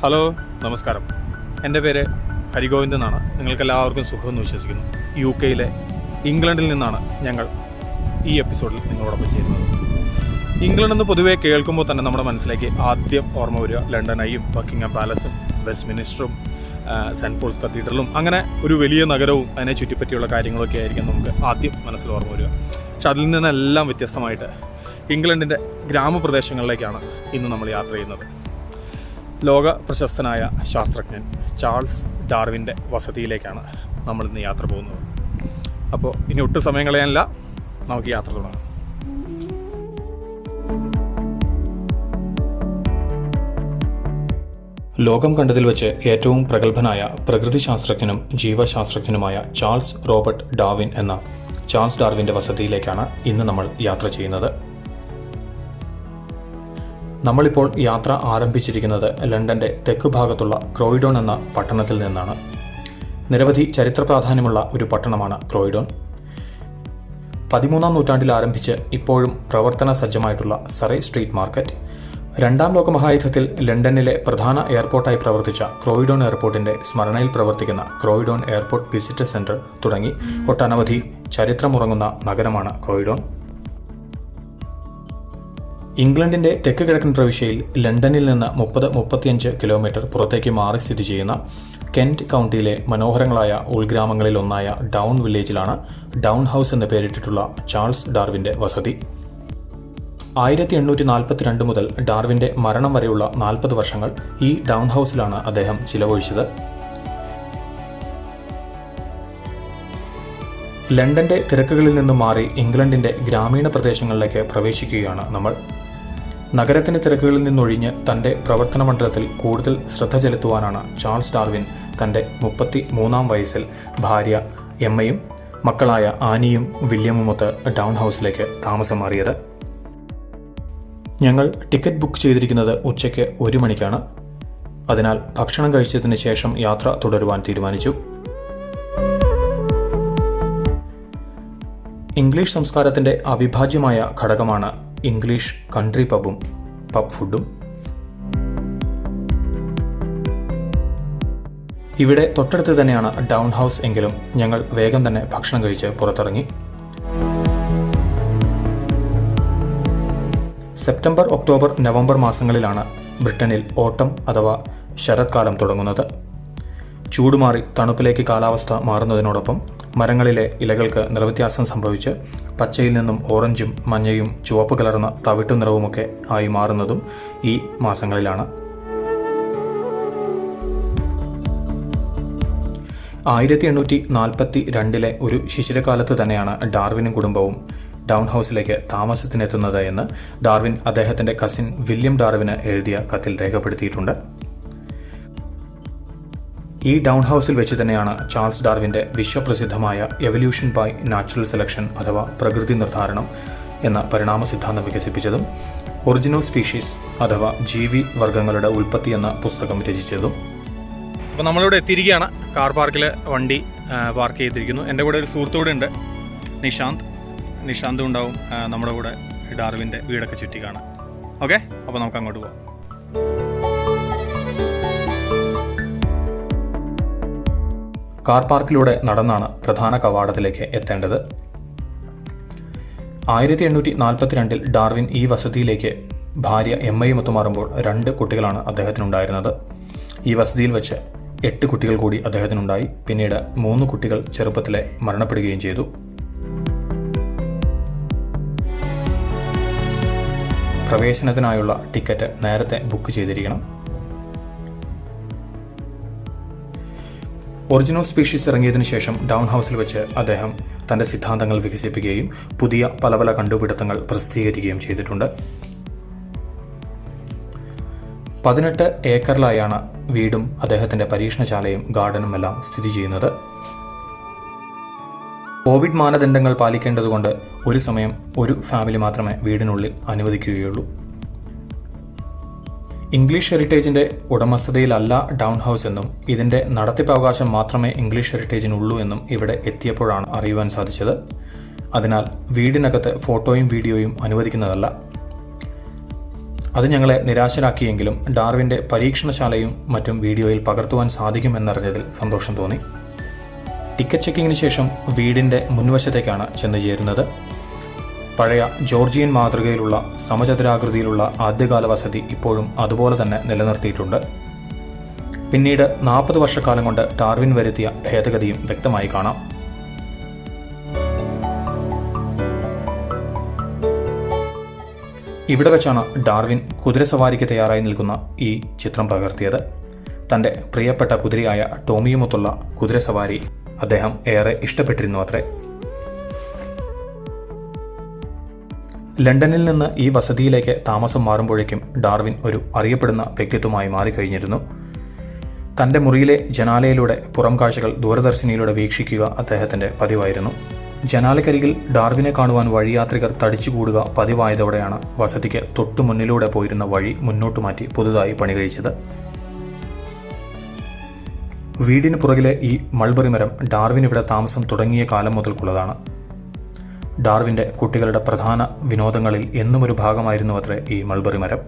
Hello നമസ്കാരം. എന്റെ പേര് ഹരിഗോവിന്ദ് എന്നാണ്. നിങ്ങൾക്കെല്ലാവർക്കും സുഖമെന്ന് വിശ്വസിക്കുന്നു. യു കെയിലെ ഇംഗ്ലണ്ടിൽ നിന്നാണ് ഞങ്ങൾ ഈ എപ്പിസോഡിൽ നിങ്ങളോടൊപ്പം ചേരുന്നത്. ഇംഗ്ലണ്ട് എന്ന് പൊതുവെ കേൾക്കുമ്പോൾ തന്നെ നമ്മുടെ മനസ്സിലേക്ക് ആദ്യം ഓർമ്മ വരിക. ലണ്ടനായും ബക്കിംഗം പാലസും വെസ്റ്റ് മിനിസ്റ്ററും സെന്റ് പോൾസ് കത്തീഡ്രലും അങ്ങനെ ഒരു വലിയ നഗരവും അതിനെ ചുറ്റിപ്പറ്റിയുള്ള കാര്യങ്ങളൊക്കെ ആയിരിക്കും നമുക്ക് ആദ്യം മനസ്സിൽ ഓർമ്മ വരിക. പക്ഷെ അതിൽ നിന്നെല്ലാം വ്യത്യസ്തമായിട്ട് ഇംഗ്ലണ്ടിന്റെ ഗ്രാമപ്രദേശങ്ങളിലേക്കാണ് ഇന്ന് നമ്മൾ യാത്ര ചെയ്യുന്നത്. ലോക പ്രശസ്തനായ ശാസ്ത്രജ്ഞൻ ചാൾസ് ഡാർവിന്റെ വസതിയിലേക്കാണ് നമ്മൾ ഇന്ന് യാത്ര പോകുന്നത്. അപ്പോൾ ഇനി ഒട്ടും സമയം നമുക്ക് യാത്ര തുടങ്ങാം. ലോകം കണ്ടതിൽ വെച്ച് ഏറ്റവും പ്രഗത്ഭനായ പ്രകൃതി ശാസ്ത്രജ്ഞനും ജീവശാസ്ത്രജ്ഞനുമായ ചാൾസ് റോബർട്ട് ഡാർവിൻ എന്ന ചാൾസ് ഡാർവിന്റെ വസതിയിലേക്കാണ് ഇന്ന് നമ്മൾ യാത്ര ചെയ്യുന്നത്. നമ്മളിപ്പോൾ യാത്ര ആരംഭിച്ചിരിക്കുന്നത് ലണ്ടന്റെ തെക്ക് ഭാഗത്തുള്ള ക്രോയിഡോൺ എന്ന പട്ടണത്തിൽ നിന്നാണ്. നിരവധി ചരിത്ര പ്രാധാന്യമുള്ള ഒരു പട്ടണമാണ് ക്രോയിഡോൺ. പതിമൂന്നാം നൂറ്റാണ്ടിൽ ആരംഭിച്ച് ഇപ്പോഴും പ്രവർത്തന സജ്ജമായിട്ടുള്ള സറേ സ്ട്രീറ്റ് മാർക്കറ്റ്. രണ്ടാം ലോക മഹായുദ്ധത്തിൽ ലണ്ടനിലെ പ്രധാന എയർപോർട്ടായി പ്രവർത്തിച്ച ക്രോയിഡോൺ എയർപോർട്ടിന്റെ സ്മരണയിൽ പ്രവർത്തിക്കുന്ന ക്രോയിഡോൺ എയർപോർട്ട് വിസിറ്റർ സെന്റർ തുടങ്ങി. ഒട്ടനവധി ചരിത്രമുറങ്ങുന്ന നഗരമാണ് ക്രോയിഡോൺ. ഇംഗ്ലണ്ടിന്റെ തെക്ക് കിഴക്കൻ പ്രവിശ്യയിൽ ലണ്ടനിൽ നിന്ന് മുപ്പത് മുപ്പത്തിയഞ്ച് കിലോമീറ്റർ പുറത്തേക്ക് മാറി സ്ഥിതി ചെയ്യുന്ന കെന്റ് കൗണ്ടിയിലെ മനോഹരങ്ങളായ ഉൾഗ്രാമങ്ങളിൽ ഒന്നായ ഡൗൺ വില്ലേജിലാണ് ഡൗൺ ഹൗസ് എന്ന് പേരിട്ടിട്ടുള്ള ചാൾസ് ഡാർവിന്റെ വസതി. ആയിരത്തി എണ്ണൂറ്റി നാൽപ്പത്തിരണ്ട് മുതൽ ഡാർവിന്റെ മരണം വരെയുള്ള നാൽപ്പത് വർഷങ്ങൾ ഈ ഡൗൺ ഹൗസിലാണ് അദ്ദേഹം ചിലവഴിച്ചത്. ലണ്ടന്റെ തിരക്കുകളിൽ നിന്ന് മാറി ഇംഗ്ലണ്ടിന്റെ ഗ്രാമീണ പ്രദേശങ്ങളിലേക്ക് പ്രവേശിക്കുകയാണ് നമ്മൾ. നഗരത്തിന് തിരക്കുകളിൽ നിന്നൊഴിഞ്ഞ് തന്റെ പ്രവർത്തന മണ്ഡലത്തിൽ കൂടുതൽ ശ്രദ്ധ ചെലുത്തുവാനാണ് ചാൾസ് ഡാർവിൻ തന്റെ മുപ്പത്തി മൂന്നാം വയസ്സിൽ ഭാര്യ എമ്മയും മക്കളായ ആനിയും വില്യമുമൊത്ത് ഡൗൺ ഹൗസിലേക്ക് താമസം മാറിയത്. ഞങ്ങൾ ടിക്കറ്റ് ബുക്ക് ചെയ്തിരിക്കുന്നത് ഉച്ചയ്ക്ക് ഒരു മണിക്കാണ്. അതിനാൽ ഭക്ഷണം കഴിച്ചതിന് ശേഷം യാത്ര തുടരുവാൻ തീരുമാനിച്ചു. ഇംഗ്ലീഷ് സംസ്കാരത്തിന്റെ അവിഭാജ്യമായ ഘടകമാണ് ഇംഗ്ലീഷ് കൺട്രി പബും പബ് ഫുഡും. ഇവിടെ തൊട്ടടുത്ത് തന്നെയാണ് ഡൗൺ ഹൗസ് എങ്കിലും ഞങ്ങൾ വേഗം തന്നെ ഭക്ഷണം കഴിച്ച് പുറത്തിറങ്ങി. സെപ്റ്റംബർ ഒക്ടോബർ നവംബർ മാസങ്ങളിലാണ് ബ്രിട്ടനിൽ ഓട്ടം അഥവാ ശരത്കാലം തുടങ്ങുന്നത്. ചൂടുമാറി തണുപ്പിലേക്ക് കാലാവസ്ഥ മാറുന്നതിനോടൊപ്പം മരങ്ങളിലെ ഇലകൾക്ക് നിറവ്യത്യാസം സംഭവിച്ച് പച്ചയിൽ നിന്നും ഓറഞ്ചും മഞ്ഞയും ചുവപ്പ് കലർന്ന തവിട്ടു നിറവുമൊക്കെ ആയി മാറുന്നതും ഈ മാസങ്ങളിലാണ്. ആയിരത്തി എണ്ണൂറ്റി നാൽപ്പത്തി രണ്ടിലെ ഒരു ശിശിരകാലത്ത് തന്നെയാണ് ഡാർവിനും കുടുംബവും ഡൗൺ ഹൗസിലേക്ക് താമസത്തിനെത്തുന്നത് എന്ന് ഡാർവിൻ അദ്ദേഹത്തിന്റെ കസിൻ വില്യം ഡാർവിന് എഴുതിയ കത്തിൽ രേഖപ്പെടുത്തിയിട്ടുണ്ട്. ഈ ഡൗൺ ഹൗസിൽ വെച്ച് തന്നെയാണ് ചാൾസ് ഡാർവിന്റെ വിശ്വപ്രസിദ്ധമായ എവല്യൂഷൻ ബൈ നാച്ചുറൽ സെലക്ഷൻ അഥവാ പ്രകൃതി നിർദ്ധാരണം എന്ന പരിണാമ സിദ്ധാന്തം വികസിപ്പിച്ചതും ഒറിജിനൽ സ്പീഷീസ് അഥവാ ജീവി വർഗങ്ങളുടെ ഉൽപ്പത്തി എന്ന പുസ്തകം രചിച്ചതും. അപ്പോൾ നമ്മളിവിടെ എത്തിയിരിക്കുകയാണ്. കാർ പാർക്കിൽ വണ്ടി പാർക്ക് ചെയ്തിരിക്കുന്നു. എന്റെ കൂടെ ഒരു സുഹൃത്തു കൂടെ ഉണ്ട്. നിഷാന്ത്. നിഷാന്തും ഉണ്ടാവും നമ്മുടെ കൂടെ ഡാർവിന്റെ വീടൊക്കെ ചുറ്റി കാണാം ഓക്കെ? അപ്പോൾ നമുക്ക് അങ്ങോട്ട് പോവാം. കാർ പാർക്കിലൂടെ നടന്നാണ് പ്രധാന കവാടത്തിലേക്ക് എത്തേണ്ടത്. ആയിരത്തി എണ്ണൂറ്റി നാൽപ്പത്തിരണ്ടിൽ ഡാർവിൻ ഈ വസതിയിലേക്ക് ഭാര്യ എം ഐ മുത്തുമാറുമ്പോൾ രണ്ട് കുട്ടികളാണ് അദ്ദേഹത്തിനുണ്ടായിരുന്നത്. ഈ വസതിയിൽ വെച്ച് എട്ട് കുട്ടികൾ കൂടി അദ്ദേഹത്തിനുണ്ടായി. പിന്നീട് മൂന്ന് കുട്ടികൾ ചെറുപ്പത്തിലെ മരണപ്പെടുകയും ചെയ്തു. പ്രവേശനത്തിനായുള്ള ടിക്കറ്റ് നേരത്തെ ബുക്ക് ചെയ്തിരിക്കണം. ഒറിജിനൽ സ്പീഷീസ് ഇറങ്ങിയതിനു ശേഷം ഡൗൺ ഹൗസിൽ വെച്ച് അദ്ദേഹം തന്റെ സിദ്ധാന്തങ്ങൾ വികസിപ്പിക്കുകയും പുതിയ പല പല കണ്ടുപിടുത്തങ്ങൾ പ്രസിദ്ധീകരിക്കുകയും ചെയ്തിട്ടുണ്ട്. പതിനെട്ട് ഏക്കറിലായാണ് വീടും അദ്ദേഹത്തിന്റെ പരീക്ഷണശാലയും ഗാർഡനും എല്ലാം സ്ഥിതി ചെയ്യുന്നത്. കോവിഡ് മാനദണ്ഡങ്ങൾ പാലിക്കേണ്ടതുകൊണ്ട് ഒരു സമയം ഒരു ഫാമിലി മാത്രമേ വീടിനുള്ളിൽ അനുവദിക്കുകയുള്ളൂ. ഇംഗ്ലീഷ് ഹെറിറ്റേജിന്റെ ഉടമസ്ഥതയിലല്ല ഡൗൺ ഹൗസ് എന്നും ഇതിന്റെ നടത്തിപ്പവകാശം മാത്രമേ ഇംഗ്ലീഷ് ഹെറിറ്റേജിനുള്ളൂ എന്നും ഇവിടെ എത്തിയപ്പോഴാണ് അറിയുവാൻ സാധിച്ചത്. അതിനാൽ വീടിനകത്ത് ഫോട്ടോയും വീഡിയോയും അനുവദിക്കുന്നതല്ല. അത് ഞങ്ങളെ നിരാശരാക്കിയെങ്കിലും ഡാർവിന്റെ പരീക്ഷണശാലയും മറ്റും വീഡിയോയിൽ പകർത്തുവാൻ സാധിക്കുമെന്നറിഞ്ഞതിൽ സന്തോഷം തോന്നി. ടിക്കറ്റ് ചെക്കിങ്ങിന് ശേഷം വീടിന്റെ മുൻവശത്തേക്കാണ് ചെന്നു ചേരുന്നത്. പഴയ ജോർജിയൻ മാതൃകയിലുള്ള സമചതുരാകൃതിയിലുള്ള ആദ്യകാല വസതി ഇപ്പോഴും അതുപോലെ തന്നെ നിലനിർത്തിയിട്ടുണ്ട്. പിന്നീട് നാൽപ്പത് വർഷക്കാലം കൊണ്ട് ടാർവിൻ വരുത്തിയ ഭേദഗതിയും വ്യക്തമായി കാണാം. ഇവിടെ വെച്ചാണ് ഡാർവിൻ കുതിരസവാരിക്ക് തയ്യാറായി നിൽക്കുന്ന ഈ ചിത്രം പകർത്തിയത്. തന്റെ പ്രിയപ്പെട്ട കുതിരയായ ടോമിയുമൊത്തുള്ള കുതിരസവാരി അദ്ദേഹം ഏറെ ഇഷ്ടപ്പെട്ടിരുന്നു അത്രേ. ലണ്ടനിൽ നിന്ന് ഈ വസതിയിലേക്ക് താമസം മാറുമ്പോഴേക്കും ഡാർവിൻ ഒരു അറിയപ്പെടുന്ന വ്യക്തിത്വമായി മാറിക്കഴിഞ്ഞിരുന്നു. തന്റെ മുറിയിലെ ജനാലയിലൂടെ പുറം കാഴ്ചകൾ ദൂരദർശിനിയിലൂടെ വീക്ഷിക്കുക അദ്ദേഹത്തിന്റെ പതിവായിരുന്നു. ജനാലക്കരികിൽ ഡാർവിനെ കാണുവാൻ വഴിയാത്രികർ തടിച്ചുകൂടുക പതിവായതോടെയാണ് വസതിക്ക് തൊട്ടു മുന്നിലൂടെ പോയിരുന്ന വഴി മുന്നോട്ട് മാറ്റി പുതുതായി പണി കഴിച്ചത്. വീടിന് പുറകിലെ ഈ മൾബറി മരം ഡാർവിൻ ഇവിടെ താമസം തുടങ്ങിയ കാലം മുതൽക്കുള്ളതാണ്. ഡാർവിന്റെ കുട്ടികളുടെ പ്രധാന വിനോദങ്ങളിൽ എന്നും ഒരു ഭാഗമായിരുന്നു അത്രേ ഈ മൾബറി മരം.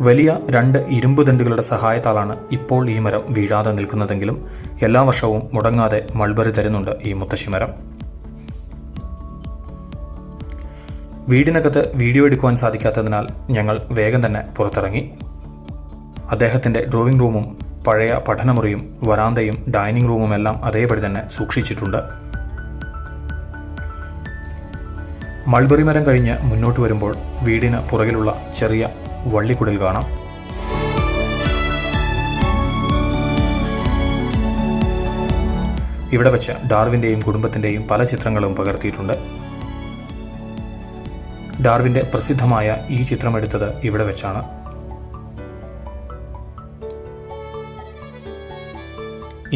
വലിയ രണ്ട് ഇരുമ്പ് ദണ്ടുകളുടെ സഹായത്താലാണ് ഇപ്പോൾ ഈ മരം വീഴാതെ നിൽക്കുന്നതെങ്കിലും എല്ലാ വർഷവും മുടങ്ങാതെ മൾബറി തരുന്നുണ്ട് ഈ മുത്തശ്ശി മരം. വീടിനകത്ത് വീഡിയോ എടുക്കുവാൻ സാധിക്കാത്തതിനാൽ ഞങ്ങൾ വേഗം തന്നെ പുറത്തിറങ്ങി. അദ്ദേഹത്തിന്റെ ഡ്രോയിങ് റൂമും പഴയ പഠനമുറിയും വരാന്തയും ഡൈനിങ് റൂമും എല്ലാം അതേപടി തന്നെ സൂക്ഷിച്ചിട്ടുണ്ട്. മൾബറി മരം കഴിഞ്ഞ് മുന്നോട്ട് വരുമ്പോൾ വീടിന് പുറകിലുള്ള ചെറിയ വള്ളിക്കുടൽ കാണാം. ഇവിടെ വെച്ച് ഡാർവിന്റെയും കുടുംബത്തിന്റെയും പല ചിത്രങ്ങളും പകർത്തിയിട്ടുണ്ട്. ഡാർവിന്റെ പ്രസിദ്ധമായ ഈ ചിത്രം എടുത്തത് ഇവിടെ വെച്ചാണ്.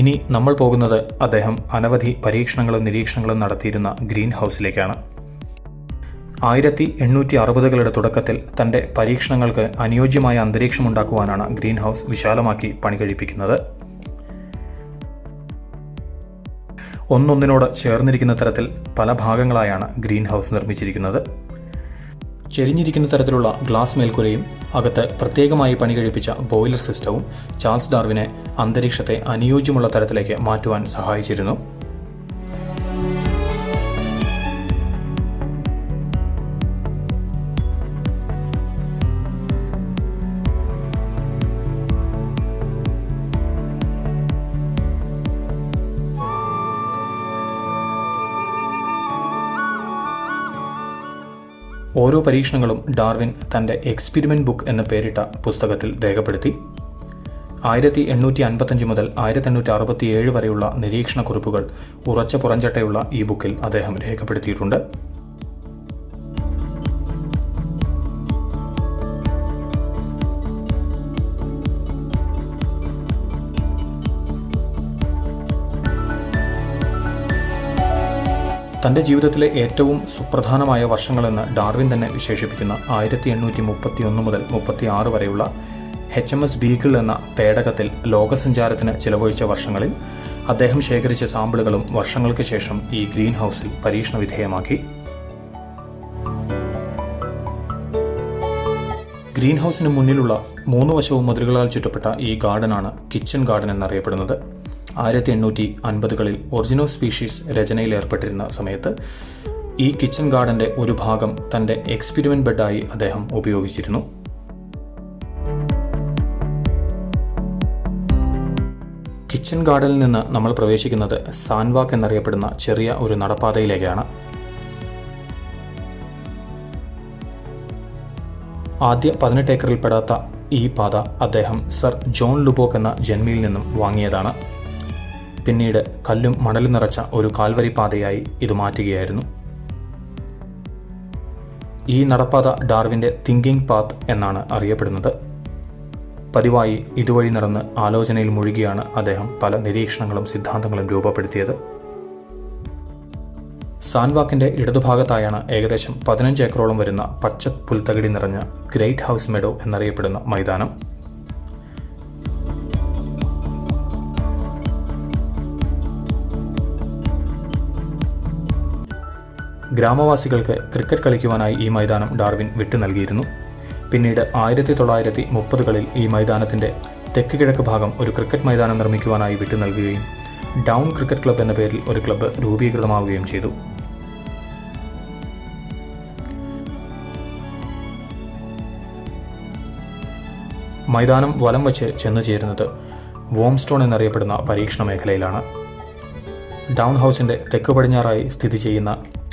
ഇനി നമ്മൾ പോകുന്നത് അദ്ദേഹം അനവധി പരീക്ഷണങ്ങളും നിരീക്ഷണങ്ങളും നടത്തിയിരുന്ന ഗ്രീൻ ഹൗസിലേക്കാണ്. ആയിരത്തി എണ്ണൂറ്റി അറുപതുകളുടെ തുടക്കത്തിൽ തന്റെ പരീക്ഷണങ്ങൾക്ക് അനുയോജ്യമായ അന്തരീക്ഷമുണ്ടാക്കുവാനാണ് ഗ്രീൻ ഹൗസ് വിശാലമാക്കി പണി കഴിപ്പിക്കുന്നത്. ഒന്നൊന്നിനോട് ചേർന്നിരിക്കുന്ന തരത്തിൽ പല ഭാഗങ്ങളായാണ് ഗ്രീൻ ഹൗസ് നിർമ്മിച്ചിരിക്കുന്നത്. ചെരിഞ്ഞിരിക്കുന്ന തരത്തിലുള്ള ഗ്ലാസ് മേൽക്കുരയും അകത്ത് പ്രത്യേകമായി പണി കഴിപ്പിച്ച ബോയിലർ സിസ്റ്റവും ചാൾസ് ഡാർവിനെ അന്തരീക്ഷത്തെ അനുയോജ്യമുള്ള തരത്തിലേക്ക് മാറ്റുവാൻ സഹായിച്ചിരുന്നു. ഓരോ പരീക്ഷണങ്ങളും ഡാർവിൻ തന്റെ എക്സ്പെരിമെന്റ് ബുക്ക് എന്ന പേരിട്ട പുസ്തകത്തിൽ രേഖപ്പെടുത്തി. ആയിരത്തി എണ്ണൂറ്റി അൻപത്തഞ്ച് മുതൽ ആയിരത്തി എണ്ണൂറ്റി അറുപത്തിയേഴ് വരെയുള്ള നിരീക്ഷണക്കുറിപ്പുകൾ ഉറച്ച പുറഞ്ചട്ടയുള്ള ഈ ബുക്കിൽ അദ്ദേഹം രേഖപ്പെടുത്തിയിട്ടുണ്ട്. തന്റെ ജീവിതത്തിലെ ഏറ്റവും സുപ്രധാനമായ വർഷങ്ങളെന്ന് ഡാർവിൻ തന്നെ വിശേഷിപ്പിക്കുന്ന ആയിരത്തി എണ്ണൂറ്റി മുപ്പത്തി ഒന്ന് മുതൽ മുപ്പത്തി ആറ് വരെയുള്ള എച്ച് എം എസ് ബീഗിൾ എന്ന പേടകത്തിൽ ലോകസഞ്ചാരത്തിന് ചിലവഴിച്ച വർഷങ്ങളിൽ അദ്ദേഹം ശേഖരിച്ച സാമ്പിളുകളും വർഷങ്ങൾക്ക് ശേഷം ഈ ഗ്രീൻ ഹൗസിൽ പരീക്ഷണ വിധേയമാക്കി ഗ്രീൻ ഹൗസിന് മുന്നിലുള്ള മൂന്ന് വശവും മതിലുകളാൽ ചുറ്റപ്പെട്ട ഈ ഗാർഡനാണ് കിച്ചൺ ഗാർഡൻ എന്നറിയപ്പെടുന്നത്. ആയിരത്തി എണ്ണൂറ്റി അൻപതുകളിൽ ഒറിജിനോ സ്പീഷീസ് രചനയിൽ ഏർപ്പെട്ടിരുന്ന സമയത്ത് ഈ കിച്ചൺ ഗാർഡന്റെ ഒരു ഭാഗം തന്റെ എക്സ്പെരിമെന്റ് ബെഡായി അദ്ദേഹം ഉപയോഗിച്ചിരുന്നു. കിച്ചൺ ഗാർഡനിൽ നിന്ന് നമ്മൾ പ്രവേശിക്കുന്നത് സാൻവാക്ക് എന്നറിയപ്പെടുന്ന ചെറിയ ഒരു നടപ്പാതയിലേക്കാണ്. ആദ്യ പതിനെട്ട് ഏക്കറിൽപ്പെടാത്ത ഈ പാത അദ്ദേഹം സർ ജോൺ ലുബോക്ക് എന്ന ജന്മിയിൽ നിന്നും വാങ്ങിയതാണ്. പിന്നീട് കല്ലും മണലും നിറച്ച ഒരു കാൽവരി പാതയായി ഇത് മാറ്റുകയായിരുന്നു. ഈ നടപ്പാത ഡാർവിന്റെ തിങ്കിങ് പാത്ത് എന്നാണ് അറിയപ്പെടുന്നത്. പതിവായി ഇതുവഴി നടന്ന് ആലോചനയിൽ മുഴുകിയാണ് അദ്ദേഹം പല നിരീക്ഷണങ്ങളും സിദ്ധാന്തങ്ങളും രൂപപ്പെടുത്തിയത്. സാൻവാക്കിന്റെ ഇടതുഭാഗത്തായാണ് ഏകദേശം പതിനഞ്ച് ഏക്കറോളം വരുന്ന പച്ച പുൽത്തകിടി നിറഞ്ഞ ഗ്രേറ്റ് ഹൗസ് മെഡോ എന്നറിയപ്പെടുന്ന മൈതാനം. ഗ്രാമവാസികൾക്ക് ക്രിക്കറ്റ് കളിക്കുവാനായി ഈ മൈതാനം ഡാർവിൻ വിട്ടു നൽകിയിരുന്നു. പിന്നീട് ആയിരത്തി തൊള്ളായിരത്തി മുപ്പതുകളിൽ ഈ മൈതാനത്തിന്റെ തെക്ക് കിഴക്ക് ഭാഗം ഒരു ക്രിക്കറ്റ് മൈതാനം നിർമ്മിക്കുവാനായി വിട്ടു നൽകുകയും ഡൗൺ ക്രിക്കറ്റ് ക്ലബ് എന്ന പേരിൽ ഒരു ക്ലബ്ബ് രൂപീകൃതമാവുകയും ചെയ്തു. മൈതാനം വലം വച്ച് ചെന്നു ചേരുന്നത് വോംസ്റ്റോൺ എന്നറിയപ്പെടുന്ന പരീക്ഷണ മേഖലയിലാണ്. ഡൗൺ ഹൗസിന്റെ തെക്ക് പടിഞ്ഞാറായി സ്ഥിതി ചെയ്യുന്ന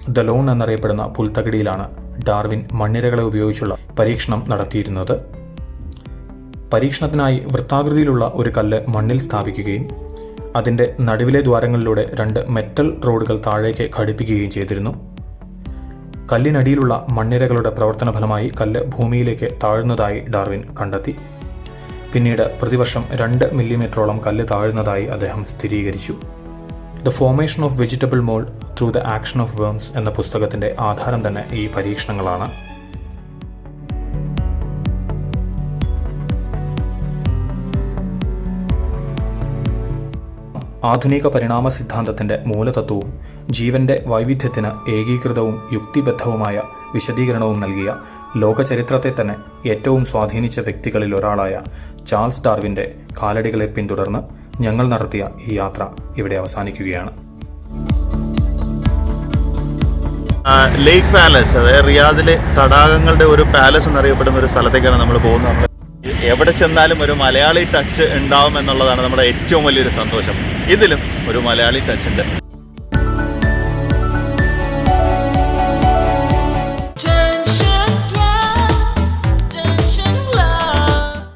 ദ ലോൺ എന്നറിയപ്പെടുന്ന പുൽത്തകിടിയിലാണ് ഡാർവിൻ മണ്ണിരകളെ ഉപയോഗിച്ചുള്ള പരീക്ഷണം നടത്തിയിരുന്നത്. പരീക്ഷണത്തിനായി വൃത്താകൃതിയിലുള്ള ഒരു കല്ല് മണ്ണിൽ സ്ഥാപിക്കുകയും അതിന്റെ നടുവിലെ ദ്വാരങ്ങളിലൂടെ രണ്ട് മെറ്റൽ റോഡുകൾ താഴേക്ക് ഘടിപ്പിക്കുകയും ചെയ്തിരുന്നു. കല്ലിനടിയിലുള്ള മണ്ണിരകളുടെ പ്രവർത്തന ഫലമായി കല്ല് ഭൂമിയിലേക്ക് താഴുന്നതായി ഡാർവിൻ കണ്ടെത്തി. പിന്നീട് പ്രതിവർഷം രണ്ട് മില്ലിമീറ്ററോളം കല്ല് താഴുന്നതായി അദ്ദേഹം സ്ഥിരീകരിച്ചു. The formation of vegetable mould through the action of worms എന്ന പുസ്തകത്തിന്റെ ആധാരം തന്നെ ഈ പരീക്ഷണങ്ങളാണ്. ആധുനിക പരിണാമ സിദ്ധാന്തത്തിന്റെ മൂലതത്വവും ജീവന്റെ വൈവിധ്യത്തിന് ഏകീകൃതവും യുക്തിബദ്ധവുമായ വിശദീകരണവും നൽകിയ ലോകചരിത്രത്തെ തന്നെ ഏറ്റവും സ്വാധീനിച്ച വ്യക്തികളിൽ ഒരാളായ ചാൾസ് ഡാർവിന്റെ കാലടികളെ പിന്തുടർന്ന് ഞങ്ങൾ നടത്തിയ ഈ യാത്ര ഇവിടെ അവസാനിക്കുകയാണ്. ലേക്ക് പാലസ് അതായത് റിയാദിലെ തടാകങ്ങളുടെ ഒരു പാലസ് എന്നറിയപ്പെടുന്ന ഒരു സ്ഥലത്തേക്കാണ് നമ്മൾ പോകുന്നത്. എവിടെ ചെന്നാലും ഒരു മലയാളി ടച്ച് ഉണ്ടാവും എന്നുള്ളതാണ് നമ്മുടെ ഏറ്റവും വലിയൊരു സന്തോഷം. ഇതിലും ഒരു മലയാളി ടച്ച് ഉണ്ട്.